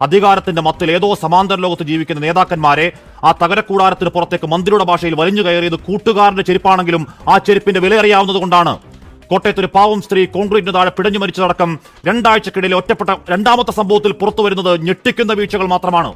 അധികാരത്തിന്റെ മത്തിൽ ഏതോ സമാന്തര ലോകത്ത് ജീവിക്കുന്ന നേതാക്കന്മാരെ ആ തകരക്കൂടാരത്തിന് പുറത്തേക്ക് മന്ത്രിയുടെ ഭാഷയിൽ വലിഞ്ഞു കയറിയത് കൂട്ടുകാരന്റെ ചെരുപ്പാണെങ്കിലും ആ ചെരുപ്പിന്റെ വില അറിയാവുന്നത് കൊണ്ടാണ്. കോട്ടയത്ത് ഒരു പാവം സ്ത്രീ കോൺക്രീറ്റിന് താഴെ പിടഞ്ഞു മരിച്ചതടക്കം രണ്ടാഴ്ചക്കിടയിൽ ഒറ്റപ്പെട്ട രണ്ടാമത്തെ സംഭവത്തിൽ പുറത്തു വരുന്നത് ഞെട്ടിക്കുന്ന വീഴ്ചകൾ മാത്രമാണ്.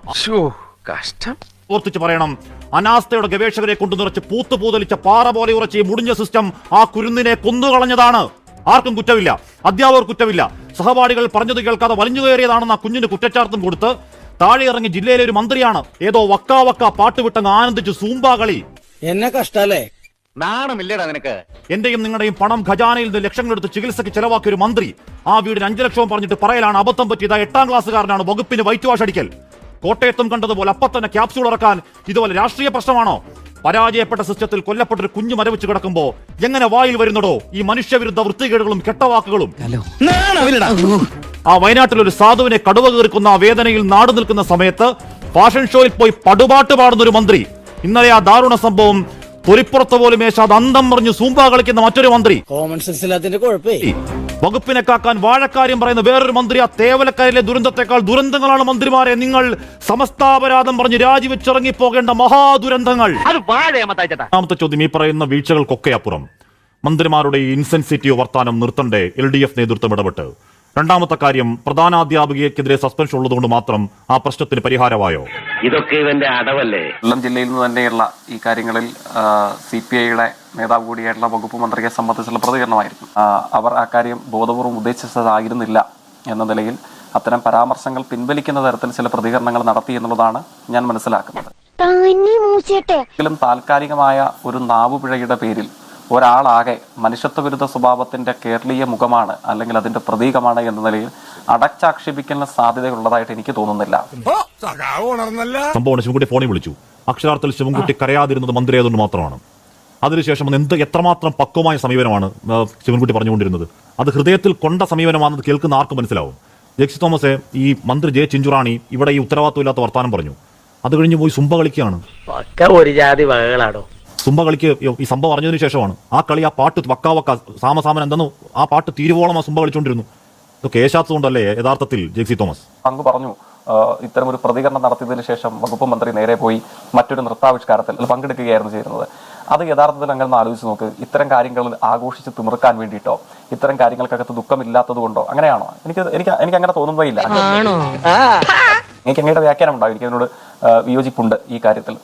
കഷ്ടം. ഓർത്തിച്ച് പറയണം അനാസ്ഥയുടെ ഗവേഷകരെ കൊണ്ടു നിറച്ച് പൂത്തുപൂതലിച്ച പാറ പോലെ ഉറച്ച് മുടിഞ്ഞ സിസ്റ്റം ആ കുരുന്നിനെ കൊന്നുകളഞ്ഞതാണ്. ആർക്കും കുറ്റമില്ല. അധ്യാപകർ കുറ്റമില്ല. സഹപാഠികൾ പറഞ്ഞത് കേൾക്കാതെ വലിഞ്ഞു കയറിയതാണെന്ന് ആ കുഞ്ഞിന് കുറ്റച്ചാർത്തും കൊടുത്ത് താഴെ ഇറങ്ങി ജില്ലയിലെ ഒരു മന്ത്രിയാണ് ഏതോ വക്കാ വക്ക പാട്ടുവിട്ടങ്ങ് ആനന്ദിച്ച് സൂമ്പാ കളി. എന്നെ കഷ്ടല്ലേ നാണമില്ലടാ നിനക്ക്. എന്റെയും നിങ്ങളുടെയും പണം ഖജാനയിൽ നിന്ന് ലക്ഷങ്ങളെടുത്ത് ചികിത്സയ്ക്ക് ചെലവാക്കിയ ഒരു മന്ത്രി ആ വീടിന് അഞ്ചു ലക്ഷം പറഞ്ഞിട്ട് പറയലാണ് അബദ്ധം പറ്റിയത്. എട്ടാം ക്ലാസ്സുകാരനാണ് വകുപ്പിന് വൈറ്റ് വാഷ് അടിക്കൽ. കോട്ടയത്തും കണ്ടതുപോലെ അപ്പത്തന്നെ തന്നെ ക്യാപ്സ്യൂൾ ഇറക്കാൻ ഇതുപോലെ രാഷ്ട്രീയ പ്രശ്നമാണോ? പരാജയപ്പെട്ട സിസ്റ്റത്തിൽ കൊല്ലപ്പെട്ട ഒരു കുഞ്ഞു മരവിച്ച് കിടക്കുമ്പോ എങ്ങനെ വായിൽ വരുന്നടോ? ഈ മനുഷ്യവിരുദ്ധ വൃത്തികേടുകളും കെട്ടവാക്കുകളും. ആ വയനാട്ടിൽ ഒരു സാധുവിനെ കടുവ കീർക്കുന്ന ആ വേദനയിൽ നാട് നിൽക്കുന്ന സമയത്ത് ഫാഷൻ ഷോയിൽ പോയി പടുപാട്ട് പാടുന്ന ഒരു മന്ത്രി. ഇന്നലെ ആ ദാരുണ സംഭവം തൊലിപ്പുറത്ത് പോലും മേശാതെ അന്തം പറഞ്ഞു സൂമ്പ കളിക്കുന്ന മറ്റൊരു മന്ത്രി. കോമൺ സെൻസ് ഇല്ലാത്തിന്റെ കുഴപ്പേ. വകുപ്പിനെ കാക്കാൻ വാഴക്കാര്യം പറയുന്ന വേറൊരു മന്ത്രി ആ തേവലക്കാരിലെ ദുരന്തത്തെക്കാൾ ദുരന്തങ്ങളാണ് മന്ത്രിമാരെ. നിങ്ങൾ സമസ്താപരാധം പറഞ്ഞ് രാജിവെച്ചിറങ്ങി പോകേണ്ട മഹാദുരന്തങ്ങൾ രണ്ടാമത്തെ ചോദ്യം ഈ പറയുന്ന വീഴ്ചകൾക്കൊക്കെ അപ്പുറം. മന്ത്രിമാരുടെ ഇൻസെൻസിറ്റീവ് വർത്താനം നിർത്തണ്ടേ? എൽ ഡി എഫ് നേതൃത്വം ഇടപെട്ട്. രണ്ടാമത്തെ കാര്യം പ്രധാനാധ്യാപികയ്ക്കെതിരെ സസ്പെൻഷൻ ഉള്ളതുകൊണ്ട് മാത്രം ആ പ്രശ്നത്തിന് പരിഹാരമായോ? ഇതൊക്കെ ഇവന്റെ അടവല്ലേ? കൊല്ലം ജില്ലയിൽ നിന്ന് തന്നെയുള്ള ഈ കാര്യങ്ങളിൽ സി പി ഐയുടെ നേതാവ് കൂടിയായിട്ടുള്ള വകുപ്പ് മന്ത്രിയെ സംബന്ധിച്ചുള്ള പ്രതികരണമായിരുന്നു. അവർ ആ കാര്യം ബോധപൂർവം ഉദ്ദേശിച്ചതായിരുന്നില്ല എന്ന നിലയിൽ അത്തരം പരാമർശങ്ങൾ പിൻവലിക്കുന്ന തരത്തിൽ ചില പ്രതികരണങ്ങൾ നടത്തി എന്നുള്ളതാണ് ഞാൻ മനസ്സിലാക്കുന്നത്. താൽക്കാലികമായ ഒരു നാവുപിഴയുടെ പേരിൽ ഒരാളാകെ മനുഷ്യത്വവിരുദ്ധ സ്വഭാവത്തിന്റെ കേരളീയ മുഖമാണ് അല്ലെങ്കിൽ അതിന്റെ പ്രതീകമാണ് എന്ന നിലയിൽ അടച്ചാക്ഷേപിക്കുന്ന സാധ്യതയുള്ളതായിട്ട് എനിക്ക് തോന്നുന്നില്ല. ശിവൻകുട്ടി ഫോണിൽ വിളിച്ചു. അക്ഷരാർത്ഥത്തിൽ ശിവൻകുട്ടി കരയാതിരുന്നത് മന്ത്രി ആയതുകൊണ്ട് മാത്രമാണ്. അതിനുശേഷം അത് എന്ത് എത്രമാത്രം പക്വമായ സമീപനമാണ് ശിവൻകുട്ടി പറഞ്ഞുകൊണ്ടിരുന്നത്. അത് ഹൃദയത്തിൽ കൊണ്ട സമീപനമാണെന്ന് കേൾക്കുന്ന ആർക്കും മനസ്സിലാവും. ജെക്സി തോമസ് ഈ മന്ത്രി ജെ ചിഞ്ചുറാണി ഇവിടെ ഈ ഉത്തരവാദിത്വമില്ലാത്ത വർത്താനം പറഞ്ഞു. അത് കഴിഞ്ഞ് പോയി സുംബ കളിക്കുകയാണ്. ഒരു ജാതി വകകളാടോ? സുംബ കളിക്ക് ഈ സംഭവം അറിഞ്ഞതിന് ശേഷമാണ്. ആ കളി ആ പാട്ട് വക്കാവക്ക സാമസാമൻ എന്തെന്നു ആ പാട്ട് തീരുവോളം ആ സുംബ കളിച്ചുകൊണ്ടിരുന്നു. ഇത് കേശാത്തതുകൊണ്ടല്ലേ യഥാർത്ഥത്തിൽ ജെക്സി തോമസ്? അങ്ങ് പറഞ്ഞു. ഇത്തരം ഒരു പ്രതികരണം നടത്തിയതിന് ശേഷം വകുപ്പ് മന്ത്രി നേരെ പോയി മറ്റൊരു നൃത്താവിഷ്കാരത്തിൽ പങ്കെടുക്കുകയായിരുന്നു ചെയ്യുന്നത് അത് യഥാർത്ഥത്തിൽ അങ്ങനെ ഒന്ന് ആലോചിച്ച് നോക്ക്. ഇത്തരം കാര്യങ്ങളിൽ ആഘോഷിച്ച് തിമിർക്കാൻ വേണ്ടിയിട്ടോ ഇത്തരം കാര്യങ്ങൾക്കകത്ത് ദുഃഖമില്ലാത്തത് കൊണ്ടോ അങ്ങനെയാണോ? എനിക്ക് എനിക്ക് എനിക്ക് അങ്ങനെ തോന്നുന്നേയില്ല എനിക്ക് അങ്ങയുടെ വ്യാഖ്യാനം ഉണ്ടാവും. എനിക്ക് അതിനോട് വിയോജിപ്പുണ്ട് ഈ കാര്യത്തിൽ.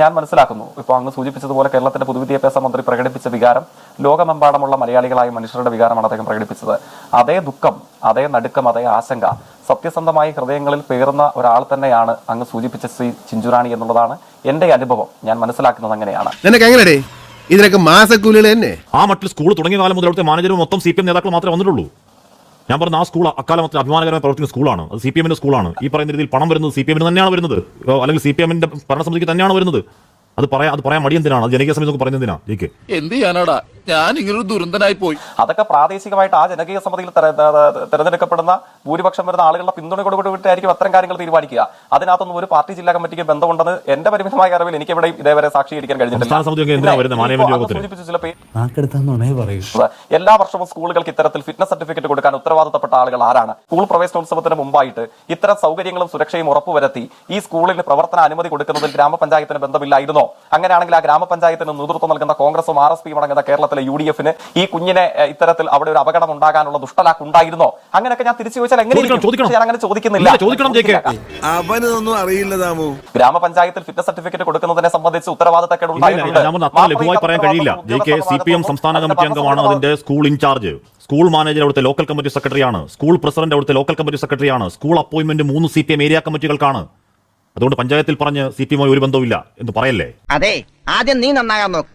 ഞാൻ മനസ്സിലാക്കുന്നു. ഇപ്പോൾ അങ്ങ് സൂചിപ്പിച്ചതുപോലെ കേരളത്തിന്റെ പൊതുവിദ്യാഭ്യാസ മന്ത്രി പ്രകടിപ്പിച്ച വികാരം ലോകമെമ്പാടുമുള്ള മലയാളികളായ മനുഷ്യരുടെ വികാരമാണ് അദ്ദേഹം പ്രകടിപ്പിച്ചത്. അതേ ദുഃഖം അതേ നടുക്കം അതേ ആശങ്ക സത്യസന്ധമായി ഹൃദയങ്ങളിൽ പേറുന്ന ഒരാൾ തന്നെയാണ് അങ്ങ് സൂചിപ്പിച്ച ശ്രീ ചിഞ്ചുറാണി എന്നുള്ളതാണ് എന്റെ അനുഭവം. ഞാൻ മനസ്സിലാക്കുന്നത് അങ്ങനെയാണ്. ഇതിനൊക്കെ മാസക്കൂലികൾ തന്നെ. ആ മട്ടിൽ സ്കൂൾ തുടങ്ങിയ കാലം മുതൽ അവിടുത്തെ മാനേജർ മൊത്തം സി പി എം നേതാക്കൾ മാത്രമേ വന്നിട്ടുള്ളൂ. ഞാൻ പറഞ്ഞ ആ സ്കൂൾ അക്കാലത്ത് അഭിമാനകരമായി പ്രവർത്തിക്കുന്ന സ്കൂളാണ്. അത് സി പി എമ്മിന്റെ സ്കൂളാണ്. ഈ പറയുന്ന രീതിയിൽ പണം വരുന്നത് സി പി എമ്മിന് തന്നെയാണ് വരുന്നത്. അല്ലെങ്കിൽ സി പി എമ്മിന്റെ ഭരണസമിതിക്ക് തന്നെയാണ് വരുന്നത്. അത് പറയാ അത് പറയാൻ മടി എന്തിനാണ്? അത് ജനകീയ സമിതി പറയുന്നതിനാ എന്തിനാ ജയിക്ക്. എന്ത് ചെയ്യാനാടാ? ഞാൻ ഇങ്ങനൊരു ദുരന്തനായി പോയി. അതൊക്കെ പ്രാദേശികമായിട്ട് ആ ജനകീയ സമിതിയിൽ തെരഞ്ഞെടുക്കപ്പെടുന്ന ഭൂരിപക്ഷം വരുന്ന ആളുകളുടെ പിന്തുണയോട് കൂടിയിട്ടായിരിക്കും അത്തരം കാര്യങ്ങൾ തീരുമാനിക്കുക. അതിനകത്തൊന്നും ഒരു പാർട്ടി ജില്ലാ കമ്മിറ്റിക്ക് ബന്ധമുണ്ടെന്ന് എന്റെ പരിമിതമായ അറിവിൽ എനിക്ക് ഇവിടെ ഇതേവരെ സാക്ഷീകരിക്കാൻ കഴിഞ്ഞിട്ടില്ല. എല്ലാ വർഷവും സ്കൂളുകൾക്ക് ഇത്തരത്തിൽ ഫിറ്റ്നസ് സർട്ടിഫിക്കറ്റ് കൊടുക്കാൻ ഉത്തരവാദിത്തപ്പെട്ട ആളുകൾ ആരാണ്? സ്കൂൾ പ്രവേശനോത്സവത്തിന് മുമ്പായിട്ട് ഇത്തരം സൗകര്യങ്ങളും സുരക്ഷയും ഉറപ്പുവരുത്തി ഈ സ്കൂളിന് പ്രവർത്തന അനുമതി കൊടുക്കുന്നതിൽ ഗ്രാമപഞ്ചായത്തിന് ബന്ധമില്ലായിരുന്നോ? അങ്ങനെയാണെങ്കിൽ ആ ഗ്രാമപഞ്ചായത്തിന് നേതൃത്വം നൽകുന്ന കോൺഗ്രസും ആർ എസ് പിയും അടങ്ങുന്ന കേരളത്തിലെ യു ഡി എഫിന് ഈ കുഞ്ഞിനെ ഇത്തരത്തിൽ അവിടെ ഒരു അപകടം ഉണ്ടാകാനുള്ള ദുഷ്ടലാക്ക് ഉണ്ടായിരുന്നോ അങ്ങനെയൊക്കെ ഞാൻ തിരിച്ചു ചോദിച്ചാൽ എങ്ങനെ ചോദിക്കണം, ഞാൻ അങ്ങനെ ചോദിക്കുന്നില്ല. ചോദിക്കണം, അവനൊന്നും അറിയില്ല ഗ്രാമപഞ്ചായത്തിൽ ഫിറ്റ്നസ് സർട്ടിഫിക്കറ്റ് കൊടുക്കുന്നതിനെ സംബന്ധിച്ച് ഉത്തരവാദിത്തക്കേട് ലഘുവായി പറയാൻ കഴിയില്ല. J K C P M സംസ്ഥാന കമ്മിറ്റി അംഗമാണ് അതിന്റെ school in charge school manager അവിടുത്തെ ലോക്കൽ കമ്മിറ്റി സെക്രട്ടറിയാണ് സ്കൂൾ പ്രസിഡന്റ് അവിടുത്തെ ലോക്കൽ കമ്മിറ്റി സെക്രട്ടറിയാണ് സ്കൂൾ അപ്പോയിന്റ്മെന്റ് മൂന്ന് സി പി എം ഏരിയ കമ്മിറ്റികൾക്കാണ് അതുകൊണ്ട് പഞ്ചായത്തിൽ പറഞ്ഞ് സി പി എമ്മായി ഒരു ബന്ധവുമില്ല എന്ന് പറയല്ലേ? അതെ ആദ്യം നീ നന്നാകാൻ നോക്ക്.